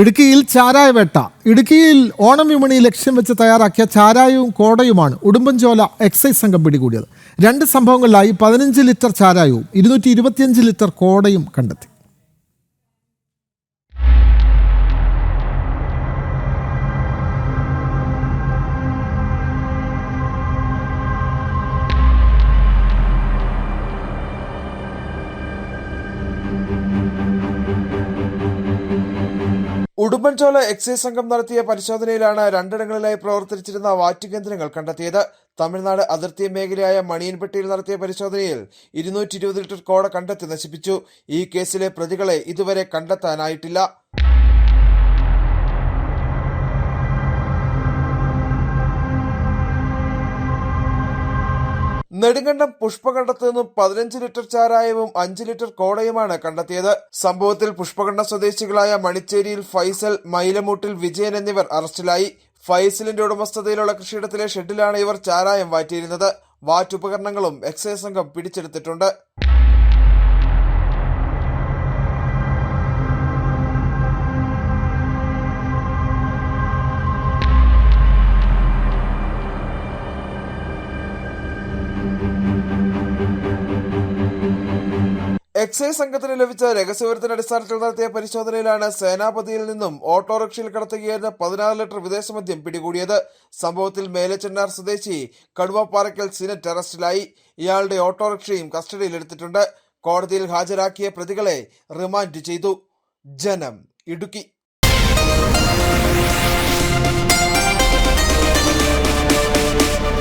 ഇടുക്കിയിൽ ചാരായവേട്ട ഇടുക്കിയിൽ ഓണം വിപണി ലക്ഷ്യം വെച്ച് തയ്യാറാക്കിയ ചാരായവും കോടയുമാണ് ഉടുമ്പൻചോല എക്സൈസ് സംഘം പിടികൂടിയത്. രണ്ട് സംഭവങ്ങളിലായി പതിനഞ്ച് ലിറ്റർ ചാരായവും ഇരുന്നൂറ്റി ലിറ്റർ കോടയും കണ്ടെത്തി. ഉടുമ്പൻചോല എക്സൈസ് സംഘം നടത്തിയ പരിശോധനയിലാണ് രണ്ടിടങ്ങളിലായി പ്രവർത്തിച്ചിരുന്ന വാറ്റ് കേന്ദ്രങ്ങൾ കണ്ടെത്തിയത്. തമിഴ്നാട് അതിർത്തി മേഖലയായ മണിയൻപെട്ടിയിൽ നടത്തിയ പരിശോധനയിൽ ഇരുന്നൂറ്റി ലിറ്റർ കോട കണ്ടെത്തി നശിപ്പിച്ചു. ഈ കേസിലെ പ്രതികളെ ഇതുവരെ കണ്ടെത്താനായിട്ടില്ല. നെടുങ്കണ്ടം പുഷ്പകണ്ഠത്ത് നിന്നും പതിനഞ്ച് ലിറ്റർ ചാരായവും അഞ്ച് ലിറ്റർ കോടയുമാണ് കണ്ടെത്തിയത്. സംഭവത്തിൽ പുഷ്പകണ്ഠ സ്വദേശികളായ മണിച്ചേരിയിൽ ഫൈസൽ മൈലമൂട്ടിൽ വിജയൻ എന്നിവർ അറസ്റ്റിലായി. ഫൈസലിന്റെ ഉടമസ്ഥതയിലുള്ള കൃഷിയിടത്തിലെ ഷെഡിലാണ് ഇവർ ചാരായം വാറ്റിയിരുന്നത്. വാറ്റുപകരണങ്ങളും എക്സൈസ് സംഘം പിടിച്ചെടുത്തിട്ടുണ്ട്. എക്സൈസ് സംഘത്തിന് ലഭിച്ച രഹസ്യവിവരത്തിന്റെ അടിസ്ഥാനത്തിൽ നടത്തിയ പരിശോധനയിലാണ് സേനാപതിയിൽ നിന്നും ഓട്ടോറിക്ഷയിൽ കടത്തുകയായിരുന്ന പതിനാറ് ലിറ്റർ വിദേശമദ്യം പിടികൂടിയത്. സംഭവത്തിൽ മേലച്ചെന്നാർ സ്വദേശി കടുവപ്പാറയ്ക്കൽ സിനറ്റ് അറസ്റ്റിലായി. ഇയാളുടെ ഓട്ടോറിക്ഷയും കസ്റ്റഡിയിലെടുത്തിട്ടുണ്ട് കോടതിയിൽ ഹാജരാക്കിയ പ്രതികളെ റിമാൻഡ് ചെയ്തു. ജനം ഇടുക്കി.